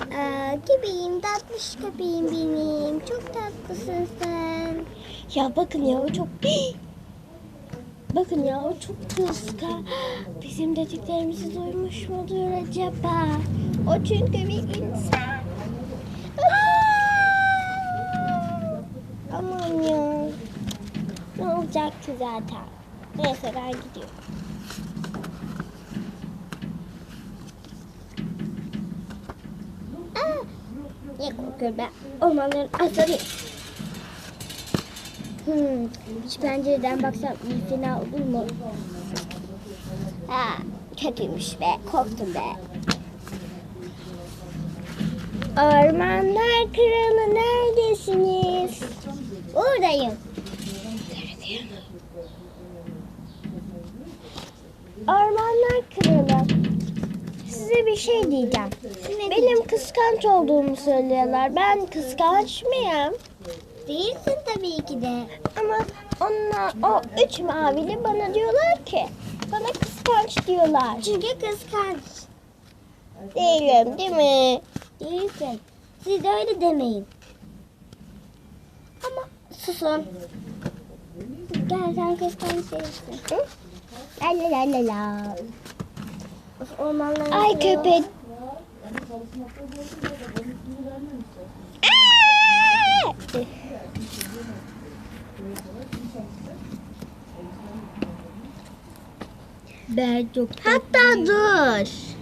Aa, köpeğim tatlış köpeğim benim. Çok tatlısın sen. Ya bakın ya o çok... Bakın ya o çok kıskan. Bizim dediklerimizi duymuş mudur acaba? O çünkü bir insan. Aman ya. Ne olacak ki zaten? Neyse ben gidiyorum. Niye korkuyorum ben? Ormanların aslanı. Hmm, şu pencereden baksam fena olur mu? Ha, kötüymüş be. Korktum be. Ormanlar kralı neredesiniz? Buradayım. Ormanlar kralı. Size bir şey diyeceğim. Benim kıskanç olduğumu söylüyorlar. Ben kıskanç mıyım? Değilsin tabii ki de. Ama onlar o üç mavili bana diyorlar ki bana kıskanç diyorlar. Çünkü kıskanç. Değilim değil mi? Değilsin. Siz de öyle demeyin. Ama susun. Gel sen kıskanç değilsin. La la la la la. Ormanların Ay köpek. Hatta dur.